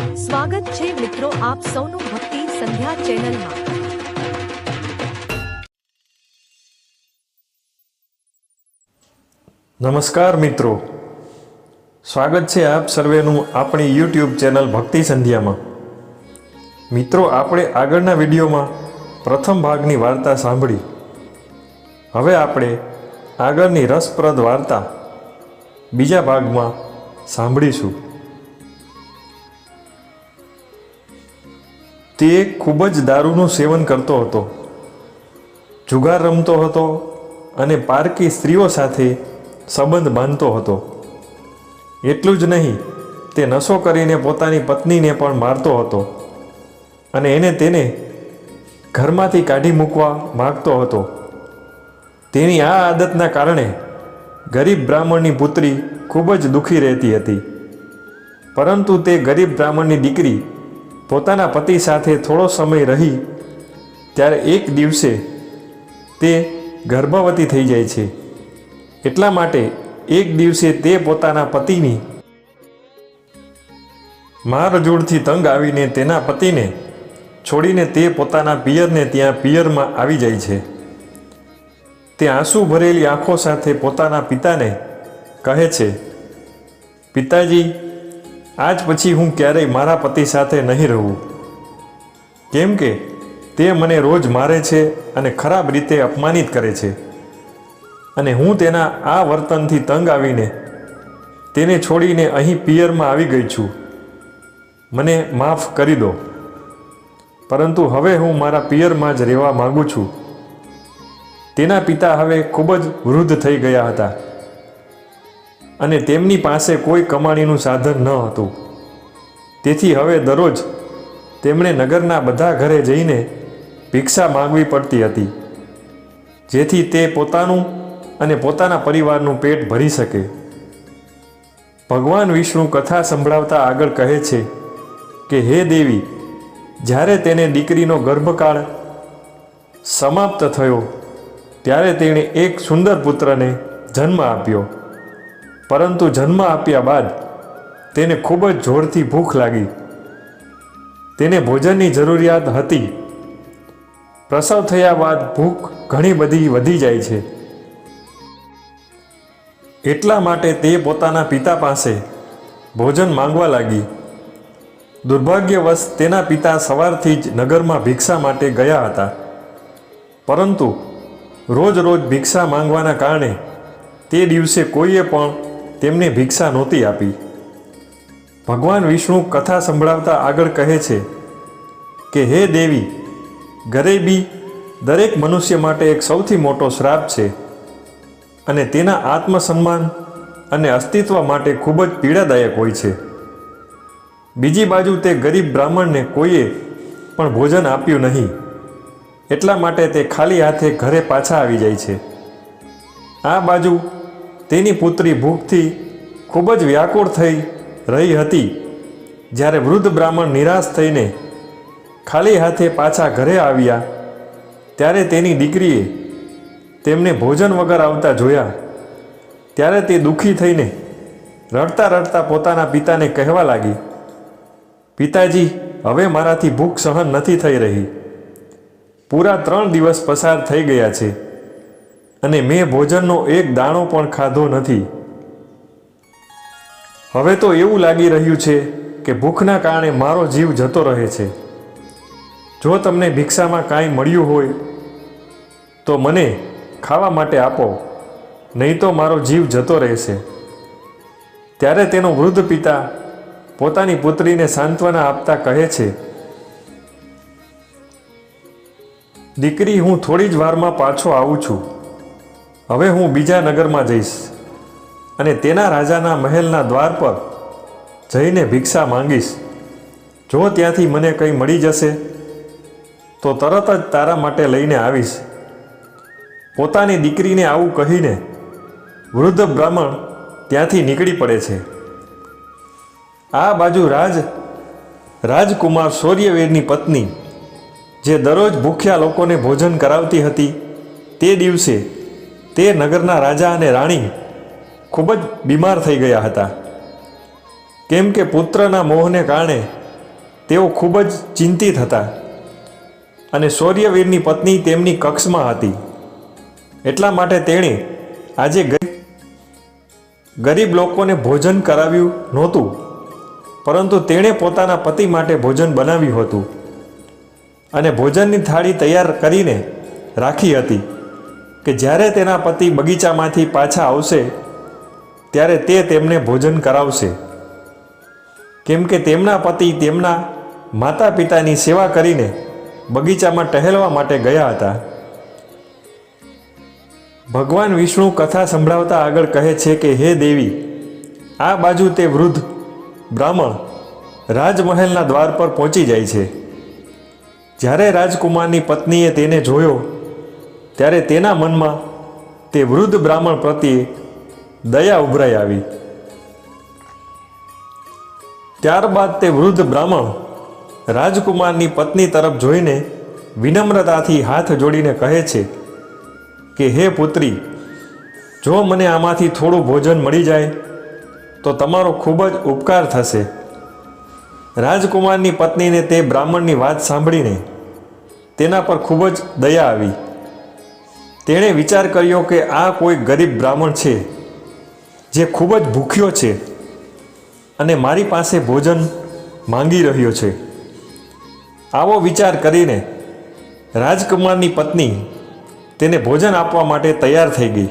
સ્વાગત છે મિત્રો આપ સૌનું ભક્તિ સંધ્યા ચેનલમાં. નમસ્કાર મિત્રો. સ્વાગત છે આપ સર્વેનું આપણી યુટ્યુબ ચેનલ ભક્તિ સંધ્યામાં. મિત્રો, આપણે આગળના વિડીયોમાં પ્રથમ ભાગની વાર્તા સાંભળી. હવે આપણે આગળની રસપ્રદ વાર્તા બીજા ભાગમાં સાંભળીશું. તે ખૂબ જ દારૂનું સેવન કરતો હતો. જુગાર રમતો હતો અને પારકી સ્ત્રીઓ સાથે સંબંધ બાંધતો હતો. એટલું જ નહીં, તે નશો કરીને પોતાની પત્નીને પણ મારતો હતો અને એને તેને ઘરમાંથી કાઢી મૂકવા માગતો હતો. તેની આ આદતના કારણે ગરીબ બ્રાહ્મણની પુત્રી ખૂબ જ દુઃખી રહેતી હતી. પરંતુ તે ગરીબ બ્રાહ્મણની દીકરી પોતાના પતિ સાથે થોડો સમય રહી, ત્યારે એક દિવસે તે ગર્ભવતી થઈ જાય છે. એટલા માટે એક દિવસે તે પોતાના પતિની મારજોડથી તંગ આવીને તેના પતિને છોડીને તે પોતાના પિયરને ત્યાં પિયરમાં આવી જાય છે. તે આંસુ ભરેલી આંખો સાથે પોતાના પિતાને કહે છે, પિતાજી આજ પછી હું ક્યારેય મારા પતિ સાથે નહીં રહું. કેમ કે તે મને રોજ મારે છે અને ખરાબ રીતે અપમાનિત કરે છે. અને હું તેના આ વર્તનથી તંગ આવીને તેને છોડીને અહીં પિયરમાં આવી ગઈ છું. મને માફ કરી દો. પરંતુ હવે હું મારા પિયરમાં જ રહેવા માગું છું. તેના પિતા હવે ખૂબ જ વૃદ્ધ થઈ ગયા હતા. અને તેમની પાસે કોઈ કમાણીનું સાધન ન હતું. તેથી હવે દરરોજ તેમણે નગરના બધા ઘરે જઈને ભિક્ષા માંગવી પડતી હતી, જેથી તે પોતાનું અને પોતાના પરિવારનું પેટ ભરી શકે. ભગવાન વિષ્ણુ કથા સંભળાવતા આગળ કહે છે કે, હે દેવી, જ્યારે તેને દીકરીનો ગર્ભકાળ સમાપ્ત થયો, ત્યારે તેણે એક સુંદર પુત્રને જન્મ આપ્યો. પરંતુ જન્મ આપ્યા બાદ તેને ખૂબ જ જોરથી ભૂખ લાગી. તેને ભોજનની જરૂરિયાત હતી. પ્રસવ થયા બાદ ભૂખ ઘણી બધી વધી જાય છે. એટલા માટે તે પોતાના પિતા પાસે ભોજન માંગવા લાગી. દુર્ભાગ્યવશ તેના પિતા સવારથી જ નગરમાં ભિક્ષા માટે ગયા હતા. પરંતુ રોજ રોજ ભિક્ષા માંગવાના કારણે તે દિવસે કોઈએ પણ તેમને ભિક્ષા નહોતી આપી. ભગવાન વિષ્ણુ કથા સંભળાવતા આગળ કહે છે કે, હે દેવી, ગરીબી દરેક મનુષ્ય માટે એક સૌથી મોટો શ્રાપ છે અને તેના આત્મસન્માન અને અસ્તિત્વ માટે ખૂબ જ પીડાદાયક હોય છે. બીજી બાજુ તે ગરીબ બ્રાહ્મણને કોઈએ પણ ભોજન આપ્યું નહીં. એટલા માટે તે ખાલી હાથે ઘરે પાછા આવી જાય છે. આ બાજુ તેની પુત્રી ભૂખથી ખૂબ જ વ્યાકુળ થઈ રહી હતી. જ્યારે વૃદ્ધ બ્રાહ્મણ નિરાશ થઈને ખાલી હાથે પાછા ઘરે આવ્યા, ત્યારે તેની દીકરીએ તેમને ભોજન વગર આવતા જોયા. ત્યારે તે દુઃખી થઈને રડતા રડતા પોતાના પિતાને કહેવા લાગી, પિતાજી, હવે મારાથી ભૂખ સહન નથી થઈ રહી. પૂરા ત્રણ દિવસ પસાર થઈ ગયા છે. અને મેં ભોજનનો એક દાણો પણ ખાધો નથી. હવે તો એવું લાગી રહ્યું છે કે ભૂખના કારણે મારો જીવ જતો રહે છે. જો તમને ભિક્ષામાં કાંઈ મળ્યું હોય, તો મને ખાવા માટે આપો, નહીં તો મારો જીવ જતો રહેશે. ત્યારે તેનો વૃદ્ધ પિતા પોતાની પુત્રીને સાંત્વના આપતા કહે છે, દીકરી, હું થોડી જ વારમાં પાછો આવું છું. હવે હું બીજા નગરમાં જઈશ અને તેના રાજાના મહેલના દ્વાર પર જઈને ભિક્ષા માંગીશ. જો ત્યાંથી મને કંઈ મળી જશે, તો તરત જ તારા માટે લઈને આવીશ. પોતાની દીકરીને આવું કહીને વૃદ્ધ બ્રાહ્મણ ત્યાંથી નીકળી પડે છે. આ બાજુ રાજ, રાજકુમાર સૂર્યવીરની પત્ની, જે દરરોજ ભૂખ્યા લોકોને ભોજન કરાવતી હતી, તે દિવસે તે નગરના રાજા અને રાણી ખૂબ જ બીમાર થઈ ગયા હતા. કેમ કે પુત્રના મોહને કારણે તેઓ ખૂબ જ ચિંતિત હતા અને સૌર્યવીરની પત્ની તેમની કક્ષમાં હતી. એટલા માટે તેણે આજે ગરીબ લોકોને ભોજન કરાવ્યું નહોતું, પરંતુ તેણે પોતાના પતિ માટે ભોજન બનાવ્યું હતું અને ભોજનની થાળી તૈયાર કરીને રાખી હતી. કે જ્યારે તેના પતિ બગીચામાંથી પાછા આવશે, ત્યારે તે તેમને ભોજન કરાવશે. કેમ કે તેમના પતિ તેમના માતા પિતાની સેવા કરીને બગીચામાં ટહેલવા માટે ગયા હતા. ભગવાન વિષ્ણુ કથા સંભળાવતા આગળ કહે છે કે, હે દેવી, આ બાજુ તે વૃદ્ધ બ્રાહ્મણ રાજમહેલના દ્વાર પર પહોંચી જાય છે. જ્યારે રાજકુમારની પત્નીએ તેને જોયો ત્યારે તેના મનમાં તે વૃદ્ધ બ્રાહ્મણ પ્રત્યે દયા ઉભરાઈ આવી. ત્યારબાદ તે વૃદ્ધ બ્રાહ્મણ રાજકુમારની પત્ની તરફ જોઈને વિનમ્રતાથી હાથ જોડીને કહે છે કે, હે પુત્રી, જો મને આમાંથી થોડું ભોજન મળી જાય, તો તમારો ખૂબ જ ઉપકાર થશે. રાજકુમારની પત્નીને તે બ્રાહ્મણની વાત સાંભળીને તેના પર ખૂબ જ દયા આવી. તેણે વિચાર કર્યો કે આ કોઈ ગરીબ બ્રાહ્મણ છે, જે ખૂબ જ ભૂખ્યો છે અને મારી પાસે ભોજન માંગી રહ્યો છે. આવો વિચાર કરીને રાજકુમારની પત્ની તેને ભોજન આપવા માટે તૈયાર થઈ ગઈ.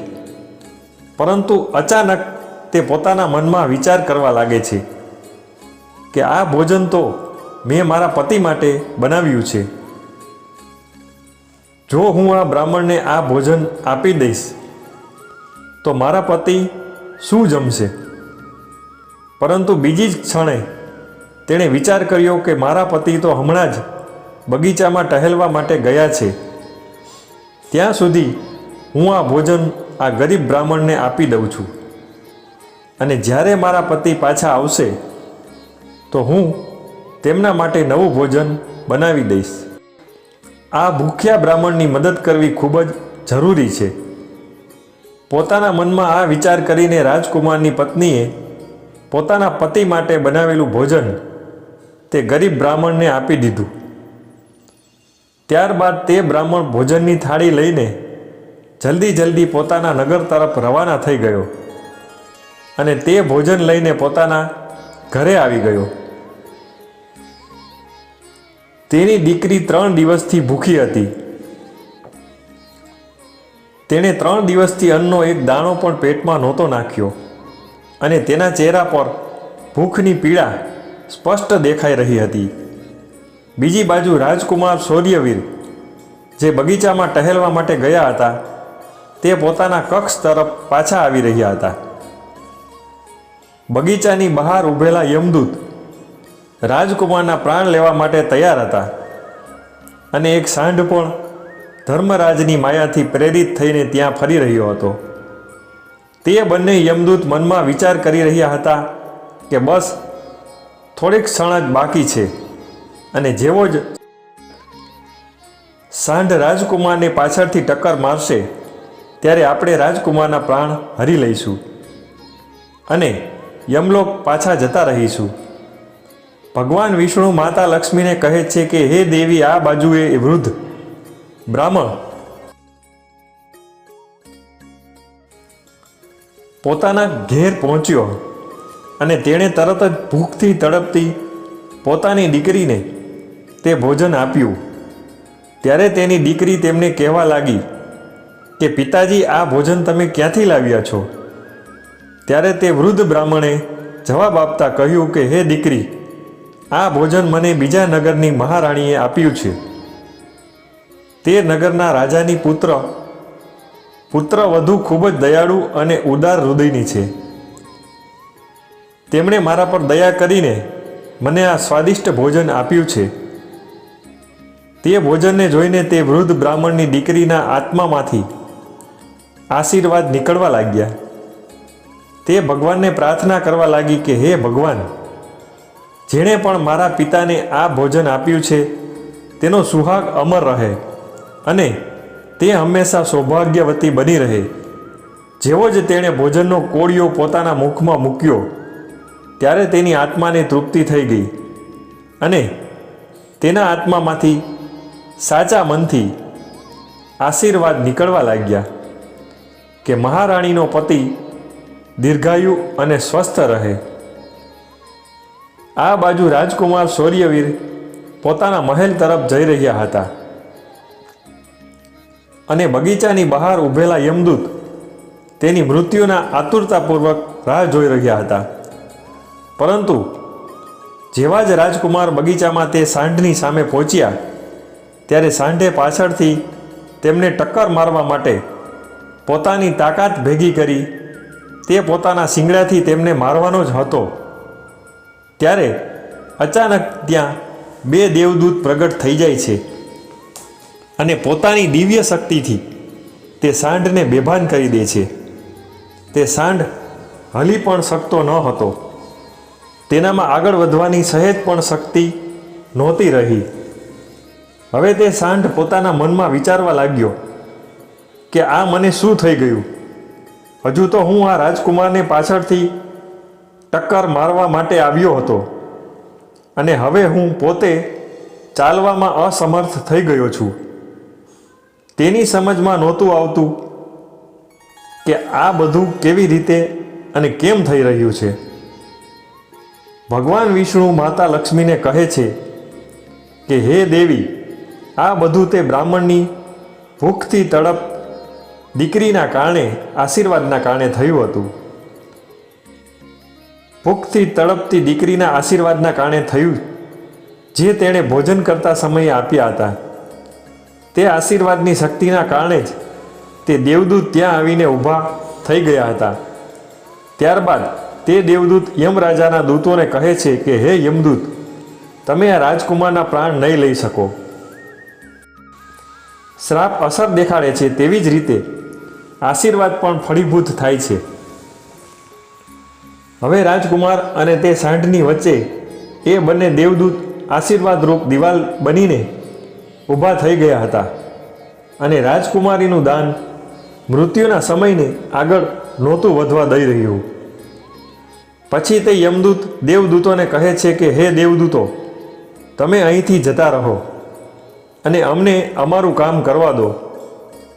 પરંતુ અચાનક તે પોતાના મનમાં વિચાર કરવા લાગે છે કે આ ભોજન તો મેં મારા પતિ માટે બનાવ્યું છે. જો હું આ બ્રાહ્મણને આ ભોજન આપી દઈશ, તો મારા પતિ શું જમશે? પરંતુ બીજી જ ક્ષણે તેણે વિચાર કર્યો કે મારા પતિ તો હમણાં જ બગીચામાં ટહેલવા માટે ગયા છે. ત્યાં સુધી હું આ ભોજન આ ગરીબ બ્રાહ્મણને આપી દઉં છું. અને જ્યારે મારા પતિ પાછા આવશે, તો હું તેમના માટે નવું ભોજન બનાવી દઈશ. આ ભૂખ્યા બ્રાહ્મણની મદદ કરવી ખૂબ જ જરૂરી છે. પોતાના મનમાં આ વિચાર કરીને રાજકુમારની પત્નીએ પોતાના પતિ માટે બનાવેલું ભોજન તે ગરીબ બ્રાહ્મણને આપી દીધું. ત્યારબાદ તે બ્રાહ્મણ ભોજનની થાળી લઈને જલ્દી જલ્દી પોતાના નગર તરફ રવાના થઈ ગયો અને તે ભોજન લઈને પોતાના ઘરે આવી ગયો. તેની દીકરી ત્રણ દિવસથી ભૂખી હતી. તેણે ત્રણ દિવસથી અન્નનો એક દાણો પણ પેટમાં નહોતો નાખ્યો અને તેના ચહેરા પર ભૂખની પીડા સ્પષ્ટ દેખાઈ રહી હતી. બીજી બાજુ રાજકુમાર શૌર્યવીર, જે બગીચામાં ટહેલવા માટે ગયા હતા, તે પોતાના કક્ષ તરફ પાછા આવી રહ્યા હતા. બગીચાની બહાર ઊભેલા યમદૂત રાજકુમારના પ્રાણ લેવા માટે તૈયાર હતા. અને એક સાંઢ પણ ધર્મરાજની માયાથી પ્રેરિત થઈને ત્યાં ફરી રહ્યો હતો. તે બંને યમદૂત મનમાં વિચાર કરી રહ્યા હતા કે બસ થોડીક ક્ષણ જ બાકી છે અને જેવો જ સાંઢ રાજકુમારને પાછળથી ટક્કર મારશે, ત્યારે આપણે રાજકુમારના પ્રાણ હરી લઈશું અને યમલોક પાછા જતા રહીશું. ભગવાન વિષ્ણુ માતા લક્ષ્મીને કહે છે કે, હે દેવી, આ બાજુએ વૃદ્ધ, બ્રાહ્મણ. પોતાના ઘેર પહોંચ્યો અને તેણે તરત જ ભૂખથી તડપતી પોતાની દીકરીને તે ભોજન આપ્યું. ત્યારે તેની દીકરી તેમને કહેવા લાગી કે, પિતાજી, આ ભોજન તમે ક્યાંથી લાવ્યા છો? ત્યારે તે વૃદ્ધ બ્રાહ્મણે જવાબ આપતા કહ્યું કે, હે દીકરી આ ભોજન મને બીજા નગરની મહારાણીએ આપ્યું છે. તે નગરના રાજાની પુત્ર પુત્ર વધુ ખૂબ જ દયાળુ અને ઉદાર હૃદયની છે. તેમણે મારા પર દયા કરીને મને આ સ્વાદિષ્ટ ભોજન આપ્યું છે. તે ભોજનને જોઈને તે વૃદ્ધ બ્રાહ્મણની દીકરીના આત્મામાંથી આશીર્વાદ નીકળવા લાગ્યા. તે ભગવાનને પ્રાર્થના કરવા લાગી કે, હે ભગવાન જેણે પણ મારા પિતાને આ ભોજન આપ્યું છે, તેનો સુહાગ અમર રહે અને તે હંમેશા સૌભાગ્યવતી બની રહે. જેવો જ તેણે ભોજનનો કોળિયો પોતાના મુખમાં મૂક્યો, ત્યારે તેની આત્માને તૃપ્તિ થઈ ગઈ અને તેના આત્મામાંથી સાચા મનથી આશીર્વાદ નીકળવા લાગ્યા કે મહારાણીનો પતિ દીર્ઘાયુ અને સ્વસ્થ રહે. આ બાજુ રાજકુમાર શૌર્યવીર પોતાના મહેલ તરફ જઈ રહ્યા હતા. અને બગીચાની બહાર ઊભેલા યમદૂત તેની મૃત્યુના આતુરતાપૂર્વક રાહ જોઈ રહ્યા હતા. પરંતુ જેવા જ રાજકુમાર બગીચામાં તે સાંઢની સામે પહોંચ્યા, ત્યારે સાંઢે પાછળથી તેમને ટક્કર મારવા માટે પોતાની તાકાત ભેગી કરી તે પોતાના શિંગડાથી તેમને મારવાનો જ હતો. ત્યારે અચાનક ત્યાં બે દેવદૂત પ્રગટ થઈ જાય છે અને પોતાની દિવ્ય શક્તિથી તે સાંઢને બેભાન કરી દે છે. તે સાંઢ હલી પણ શકતો ન હતો. તેનામાં આગળ વધવાની સહેજ પણ શક્તિ નહોતી રહી. હવે તે સાંઢ પોતાના મનમાં વિચારવા લાગ્યો કે આ મને શું થઈ ગયું? હજુ તો હું આ રાજકુમારને પાછળથી ટક્કર મારવા માટે આવ્યો હતો. અને હવે હું પોતે ચાલવામાં અસમર્થ થઈ ગયો છું. તેની સમજમાં નહોતું આવતું કે આ બધું કેવી રીતે અને કેમ થઈ રહ્યું છે. ભગવાન વિષ્ણુ માતા લક્ષ્મીને કહે છે કે, હે દેવી, આ બધું તે બ્રાહ્મણની ભૂખથી તડપ દીકરીના કારણે, આશીર્વાદના કારણે થયું હતું. ભૂખથી તડપતી દીકરીના આશીર્વાદના કારણે થયું. જે તેણે ભોજન કરતા સમયે આપ્યા હતા. તે આશીર્વાદની શક્તિના કારણે જ તે દેવદૂત ત્યાં આવીને ઊભા થઈ ગયા હતા. ત્યારબાદ તે દેવદૂત યમરાજાના દૂતોને કહે છે કે, હે યમદૂત, તમે આ રાજકુમારના પ્રાણ નહીં લઈ શકો. શ્રાપ અસર દેખાડે છે તેવી જ રીતે આશીર્વાદ પણ ફળીભૂત થાય છે. હવે રાજકુમાર અને તે સાંઢની વચ્ચે એ બંને દેવદૂત આશીર્વાદરૂપ દિવાલ બનીને ઊભા થઈ ગયા હતા અને રાજકુમારીનું દાન મૃત્યુના સમયને આગળ નહોતું વધવા દઈ રહ્યું. પછી તે યમદૂત દેવદૂતોને કહે છે કે, હે દેવદૂતો, તમે અહીંથી જતા રહો અને અમને અમારું કામ કરવા દો.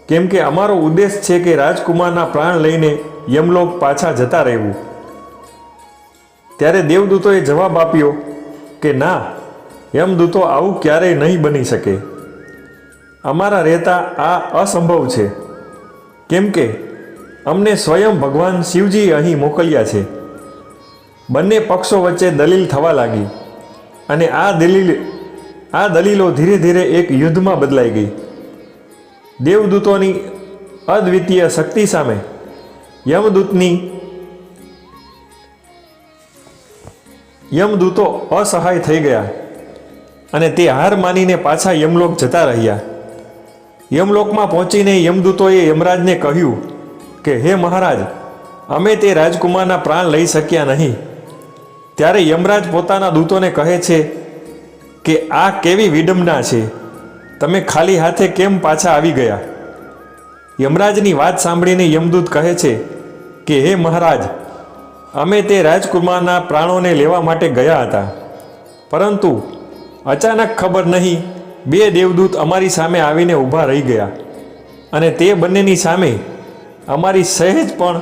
કેમ કે અમારો ઉદ્દેશ છે કે રાજકુમારના પ્રાણ લઈને યમલોક પાછા જતા રહેવું. ત્યારે દેવદૂતોએ જવાબ આપ્યો કે, ના, યમદૂતો આવું ક્યારેય નહીં બની શકે. અમારા રહેતા આ અસંભવ છે. કેમ કે અમને સ્વયં ભગવાન શિવજી અહીં મોકલ્યા છે. બંને પક્ષો વચ્ચે દલીલ થવા લાગી અને આ દલીલ, આ દલીલો ધીરે ધીરે એક યુદ્ધમાં બદલાઈ ગઈ. દેવદૂતોની અદ્વિતીય શક્તિ સામે યમદૂતની યમદૂતો અસહાય થઈ ગયા અને તે હાર માનીને પાછા યમલોક જતા રહ્યા. યમલોકમાં પહોંચીને યમદૂતોએ યમરાજને કહ્યું કે, હે મહારાજ, અમે તે રાજકુમારના પ્રાણ લઈ શક્યા નહીં. ત્યારે યમરાજ પોતાના દૂતોને કહે છે કે, આ કેવી વિડંબના છે? તમે ખાલી હાથે કેમ પાછા આવી ગયા? યમરાજની વાત સાંભળીને યમદૂત કહે છે કે, હે મહારાજ અમે તે રાજકુમારના પ્રાણોને લેવા માટે ગયા હતા. પરંતુ અચાનક ખબર નહીં, બે દેવદૂત અમારી સામે આવીને ઊભા રહી ગયા અને તે બંનેની સામે અમારી સહેજ પણ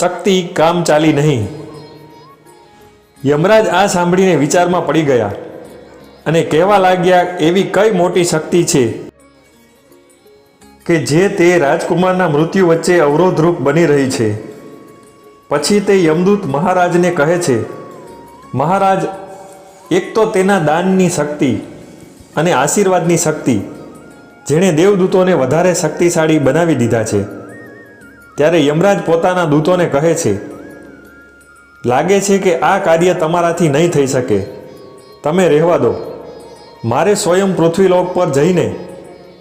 શક્તિ કામ ચાલી નહીં. યમરાજ આ સાંભળીને વિચારમાં પડી ગયા અને કહેવા લાગ્યા, એવી કઈ મોટી શક્તિ છે કે જે તે રાજકુમારના મૃત્યુ વચ્ચે અવરોધરૂપ બની રહી છે? પછી તે યમદૂત મહારાજને કહે છે, મહારાજ, એક તો તેના દાનની શક્તિ અને આશીર્વાદની શક્તિ જેણે દેવદૂતોને વધારે શક્તિશાળી બનાવી દીધા છે. ત્યારે યમરાજ પોતાના દૂતોને કહે છે, લાગે છે કે આ કાર્ય તમારાથી નહીં થઈ શકે. તમે રહેવા દો. મારે સ્વયં પૃથ્વીલોક પર જઈને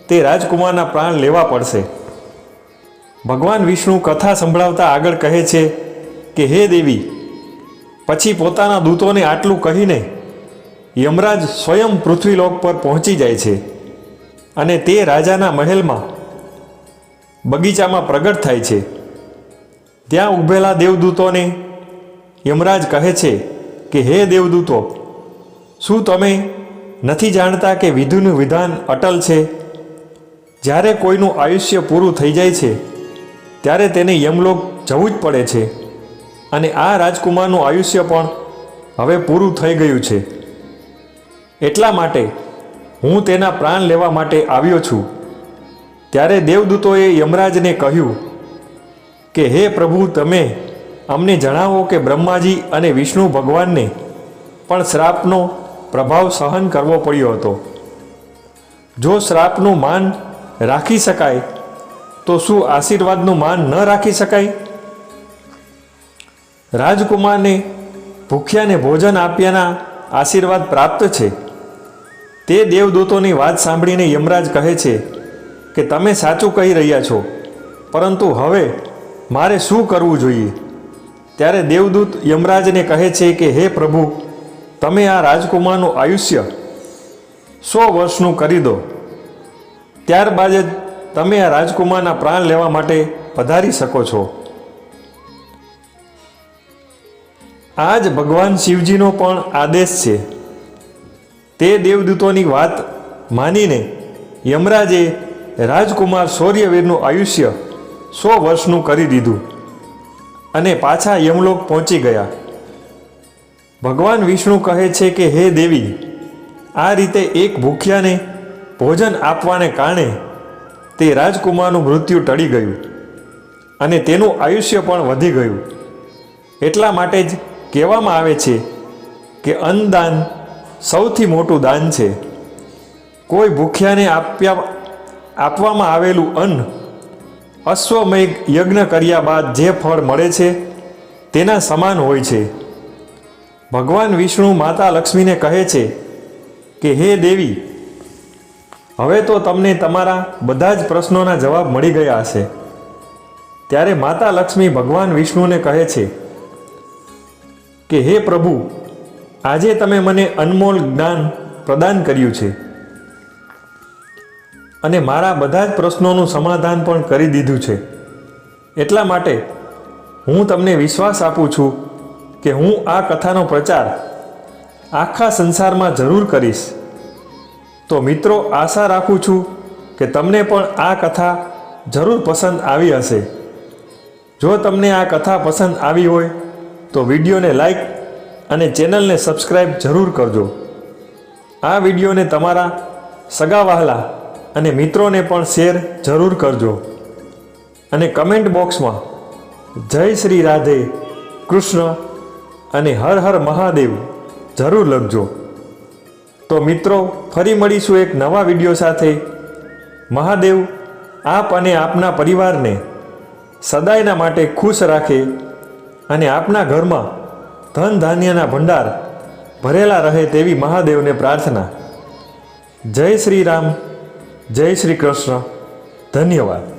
તે રાજકુમારના પ્રાણ લેવા પડશે. ભગવાન વિષ્ણુ કથા સંભળાવતા આગળ કહે છે કે હે દેવી, પછી પોતાના દૂતોને આટલું કહીને યમરાજ સ્વયં પૃથ્વીલોક પર પહોંચી જાય છે અને તે રાજાના મહેલમાં બગીચામાં પ્રગટ થાય છે. ત્યાં ઊભેલા દેવદૂતોને યમરાજ કહે છે કે, હે દેવદૂતો, શું તમે નથી જાણતા કે વિધિનું વિધાન અટલ છે? જ્યારે કોઈનું આયુષ્ય પૂરું થઈ જાય છે, ત્યારે તેને યમલોક જવું જ પડે છે. અને આ રાજકુમારનું આયુષ્ય પણ હવે પૂરું થઈ ગયું છે. એટલા માટે હું તેના પ્રાણ લેવા માટે આવ્યો છું. ત્યારે દેવદૂતોએ યમરાજને કહ્યું કે, હે પ્રભુ, તમે અમને જણાવો કે બ્રહ્માજી અને વિષ્ણુ ભગવાનને પણ શ્રાપનો પ્રભાવ સહન કરવો પડ્યો હતો. જો શ્રાપનું માન રાખી શકાય, તો શું આશીર્વાદનું માન ન રાખી શકાય? રાજકુમારને ભૂખ્યાને ભોજન આપ્યાના આશીર્વાદ પ્રાપ્ત છે. તે દેવદૂતોની વાત સાંભળીને યમરાજ કહે છે કે, તમે સાચું કહી રહ્યા છો, પરંતુ હવે મારે શું કરવું જોઈએ? ત્યારે દેવદૂત યમરાજને કહે છે કે, હે પ્રભુ, તમે આ રાજકુમારનું આયુષ્ય સો વર્ષનું કરી દો. ત્યારબાદ જ તમે આ રાજકુમારના પ્રાણ લેવા માટે પધારી શકો છો. આ જ ભગવાન શિવજીનો પણ આદેશ છે. તે દેવદૂતોની વાત માનીને યમરાજે રાજકુમાર શૌર્યવીરનું આયુષ્ય સો વર્ષનું કરી દીધું અને પાછા યમલોક પહોંચી ગયા. ભગવાન વિષ્ણુ કહે છે કે, હે દેવી, આ રીતે એક ભૂખ્યાને ભોજન આપવાને કારણે તે રાજકુમારનું મૃત્યુ ટળી ગયું અને તેનું આયુષ્ય પણ વધી ગયું. એટલા માટે જ કહેવામાં આવે છે કે અન્નદાન સૌથી મોટું દાન છે. કોઈ ભૂખ્યાને આપ્યા, આપવામાં આવેલું અન્ન અશ્વમેઘ યજ્ઞ કર્યા બાદ જે ફળ મળે છે તેના સમાન હોય છે. ભગવાન વિષ્ણુ માતા લક્ષ્મીને કહે છે કે, હે દેવી, હવે તો તમને તમારા બધા જ પ્રશ્નોના જવાબ મળી ગયા હશે. ત્યારે માતા લક્ષ્મી ભગવાન વિષ્ણુને કહે છે કે હે પ્રભુ, આજે તમે મને અનમોલ જ્ઞાન પ્રદાન કર્યું છે. અને મારા બધા જ પ્રશ્નોનું સમાધાન પણ કરી દીધું છે. એટલા માટે હું તમને વિશ્વાસ આપું છું કે હું આ કથાનો પ્રચાર આખા સંસારમાં જરૂર કરીશ. તો મિત્રો, આશા રાખું છું કે તમને પણ આ કથા જરૂર પસંદ આવી હશે. જો તમને આ કથા પસંદ આવી હોય તો વિડીયોને લાઈક અને ચેનલને સબસ્ક્રાઈબ જરૂર કરજો. આ વિડીયોને તમારા સગાવહાલા અને મિત્રોને પણ શેર જરૂર કરજો. અને કમેન્ટ બોક્સમાં જય શ્રી રાધે, કૃષ્ણ અને હર હર મહાદેવ જરૂર લખજો. તો મિત્રો, ફરી મળીશું એક નવા વીડિયો સાથે. મહાદેવ, આપ અને આપના પરિવારને સદાયના માટે ખુશ રાખે. અને આપના ઘરમાં ધન ધાન્યના ભંડાર ભરેલા રહે તેવી મહાદેવને પ્રાર્થના. જય શ્રી રામ, જય શ્રી કૃષ્ણ. ધન્યવાદ.